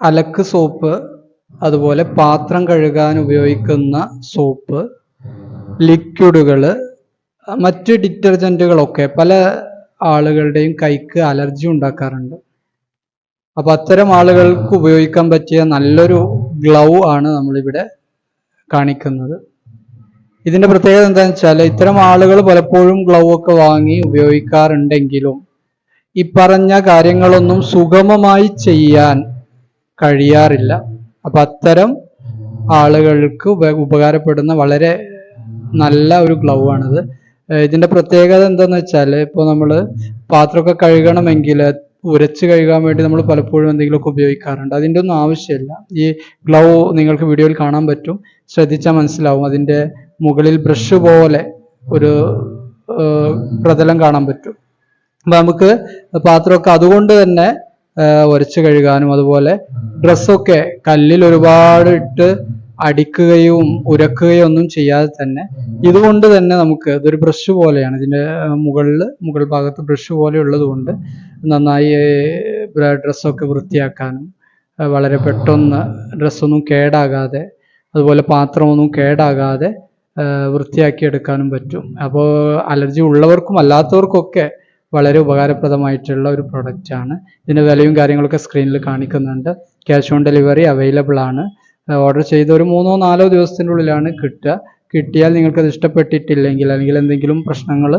അലക്ക് സോപ്പ് അതുപോലെ പാത്രം കഴുകാൻ ഉപയോഗിക്കുന്ന സോപ്പ് ലിക്വിഡുകൾ മറ്റ് ഡിറ്റർജന്റുകളൊക്കെ പല ആളുകളുടെയും കൈക്ക് അലർജി ഉണ്ടാക്കാറുണ്ട്. അപ്പോൾ അത്തരം ആളുകൾക്ക് ഉപയോഗിക്കാൻ പറ്റിയ നല്ലൊരു ഗ്ലൗ ആണ് നമ്മളിവിടെ കാണിക്കുന്നത്. ഇതിന്റെ പ്രത്യേകത എന്താണെന്ന് വെച്ചാൽ ഇത്തരം ആളുകൾ പലപ്പോഴും ഗ്ലൗ ഒക്കെ വാങ്ങി ഉപയോഗിക്കാറുണ്ടെങ്കിലും ഈ പറഞ്ഞ കാര്യങ്ങളൊന്നും സുഗമമായി ചെയ്യാൻ കഴിയാറില്ല. അപ്പൊ അത്തരം ആളുകൾക്ക് ഉപ- ഉപകാരപ്പെടുന്ന വളരെ നല്ല ഒരു ഗ്ലൗ ആണിത്. ഇതിന്റെ പ്രത്യേകത എന്താന്ന് വെച്ചാൽ ഇപ്പോൾ നമ്മൾ പാത്രമൊക്കെ കഴുകണമെങ്കിൽ ഉരച്ച് കഴുകാൻ വേണ്ടി നമ്മൾ പലപ്പോഴും എന്തെങ്കിലുമൊക്കെ ഉപയോഗിക്കാറുണ്ട്. അതിന്റെ ഒന്നും ആവശ്യമില്ല. ഈ ഗ്ലൗ നിങ്ങൾക്ക് വീഡിയോയിൽ കാണാൻ പറ്റും. ശ്രദ്ധിച്ചാൽ മനസ്സിലാവും. അതിന്റെ മുകളിൽ ബ്രഷ് പോലെ ഒരു പ്രതലം കാണാൻ പറ്റും. അപ്പൊ നമുക്ക് പാത്രമൊക്കെ അതുകൊണ്ട് തന്നെ ഉരച്ച് കഴുകാനും അതുപോലെ ഡ്രസ്സൊക്കെ കല്ലിൽ ഒരുപാട് ഇട്ട് അടിക്കുകയും ഉരക്കുകയും ഒന്നും ചെയ്യാതെ തന്നെ ഇതുകൊണ്ട് തന്നെ നമുക്ക് ഇതൊരു ബ്രഷ് പോലെയാണ്. ഇതിന്റെ മുകളിൽ മുകൾ ഭാഗത്ത് ബ്രഷ് പോലെ ഉള്ളത് കൊണ്ട് നന്നായി ഡ്രസ്സൊക്കെ വൃത്തിയാക്കാനും വളരെ പെട്ടെന്ന് ഡ്രസ്സൊന്നും കേടാകാതെ അതുപോലെ പാത്രമൊന്നും കേടാകാതെ വൃത്തിയാക്കി എടുക്കാനും പറ്റും. അപ്പോൾ അലർജി ഉള്ളവർക്കും അല്ലാത്തവർക്കൊക്കെ വളരെ ഉപകാരപ്രദമായിട്ടുള്ള ഒരു പ്രൊഡക്റ്റ് ആണ്. ഇതിന്റെ വിലയും കാര്യങ്ങളൊക്കെ സ്ക്രീനിൽ കാണിക്കുന്നുണ്ട്. ക്യാഷ് ഓൺ ഡെലിവറി അവൈലബിൾ ആണ്. ഓർഡർ ചെയ്ത ഒരു മൂന്നോ നാലോ ദിവസത്തിന്റെ ഉള്ളിലാണ് കിട്ടുക. കിട്ടിയാൽ നിങ്ങൾക്കത് ഇഷ്ടപ്പെട്ടിട്ടില്ലെങ്കിൽ അല്ലെങ്കിൽ എന്തെങ്കിലും പ്രശ്നങ്ങൾ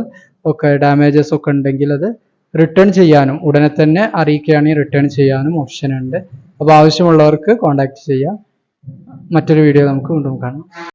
ഒക്കെ ഡാമേജസ് ഒക്കെ ഉണ്ടെങ്കിൽ അത് റിട്ടേൺ ചെയ്യാനും ഉടനെ തന്നെ അറിയിക്കുകയാണെങ്കിൽ റിട്ടേൺ ചെയ്യാനും ഓപ്ഷൻ ഉണ്ട്. അപ്പോൾ ആവശ്യമുള്ളവർക്ക് കോൺടാക്ട് ചെയ്യാം. മറ്റൊരു വീഡിയോ നമുക്ക് വീണ്ടും കാണാം.